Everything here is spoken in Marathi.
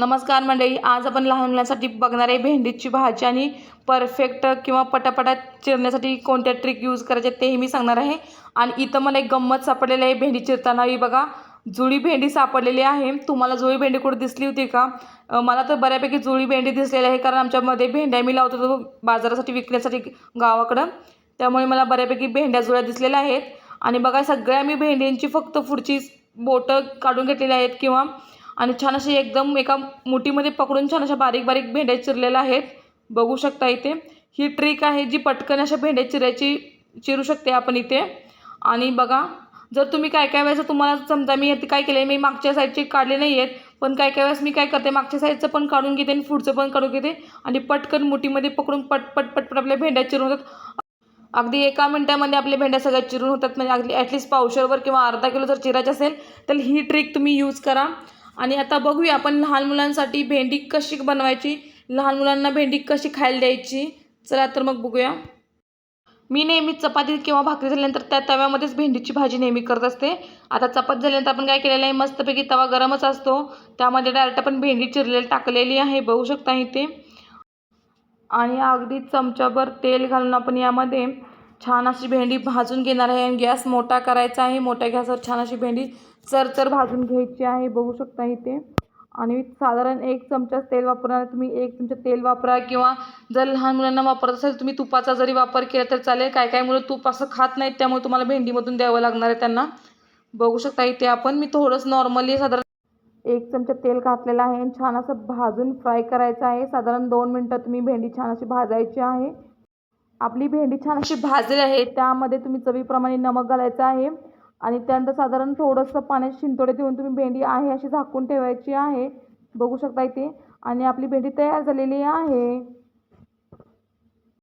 नमस्कार मंडळी आज आपण लहान मुलांसाठी बघणार आहे भेंडीची भाजी आणि परफेक्ट किंवा पटापटा चिरण्यासाठी कोणत्या ट्रिक यूज करायच्या तेही मी सांगणार आहे. आणि इथं मला एक गंमत सापडलेली आहे भेंडी चिरताना ही बघा. जुळी भेंडी सापडलेली आहे. तुम्हाला जुळी भेंडी कुठे दिसली होती का? मला तर बऱ्यापैकी जुळी भेंडी दिसलेली आहे कारण आमच्यामध्ये भेंड्या मी लावतो तो बाजारासाठी विकण्यासाठी गावाकडं. त्यामुळे मला बऱ्यापैकी भेंड्या जुळ्या दिसलेल्या आहेत. आणि बघा सगळ्या मी भेंड्यांची फक्त पुढची बोटं काढून घेतलेली आहेत किंवा आणि छान अशी एकदम एका मुठीमध्ये पकडून छान अशा बारीक बारीक भेंड्या चिरलेल्या आहेत. बघू शकता इथे. ही ट्रिक आहे जी पटकन अशा भेंड्या चिरायची चिरू शकते आपण इथे. आणि बघा जर तुम्ही काय काय वेळेस तुम्हाला समजा मी आता काय केलं आहे मी मागच्या साईडचे काढले नाही आहेत पण काय काय वेळेस मी काय करते मागच्या साईडचं पण काढून घेते आणि पुढचं पण काढून घेते. आणि पटकन मुठीमध्ये पकडून पट पट पटपट आपल्या भेंड्या चिरून होतात. अगदी एका मिनटामध्ये आपल्या भेंड्या सगळ्या चिरून होतात. म्हणजे अगदी ॲटलिस्ट पावशरवर किंवा अर्धा किलो जर चिरायचं असेल तर ही ट्रिक तुम्ही यूज करा. आणि आता बघूया आपण लहान मुलांसाठी भेंडी कशी बनवायची लहान मुलांना भेंडी कशी खायला द्यायची. चला तर मग बघूया. मी नेहमी चपाती किंवा भाकरी झाल्यानंतर त्या तव्यामध्येच भेंडीची भाजी नेहमी करत असते. आता चपाती झाल्यानंतर आपण काय केलेलं आहे मस्तपैकी तवा गरमच असतो. त्यामध्ये डायरेक्ट आपण भेंडी चिरलेली टाकलेली आहे बघू शकता इथे. आणि अगदी चमच्याभर तेल घालून आपण यामध्ये छान अशी भेंडी भाजून घेणार आहे आणि गॅस मोठा करायचा आहे. मोठ्या गॅसवर छान अशी भेंडी चरचर भाजून घ्यायची आहे. बघू शकता इथे. आणि साधारण एक चमचा तेल वापरणार तुम्ही एक चमचा तेल वापरा किंवा जर लहान मुलांना वापरत असेल तुम्ही तुपाचा जरी वापर केला तर चालेल. काय काय मुलं तूप असं खात नाहीत त्यामुळे तुम्हाला भेंडीमधून द्यावं लागणार आहे त्यांना. बघू शकता इथे आपण. मी थोडंच नॉर्मली साधारण एक चमचा तेल घातलेलं आहे आणि छान असं भाजून फ्राय करायचं आहे. साधारण दोन मिनटं तुम्ही भेंडी छान अशी भाजायची आहे. आपली भेंडी छान अशी भाजली आहे. त्यामध्ये तुम्ही चवीप्रमाणे नमक घालायचं आहे. आणि त्यानंतर साधारण थोडंसं पाण्यात शिंतोडे देऊन तुम्ही भेंडी आहे अशी झाकून ठेवायची आहे. बघू शकता इथे आणि आपली भेंडी तयार झालेली आहे.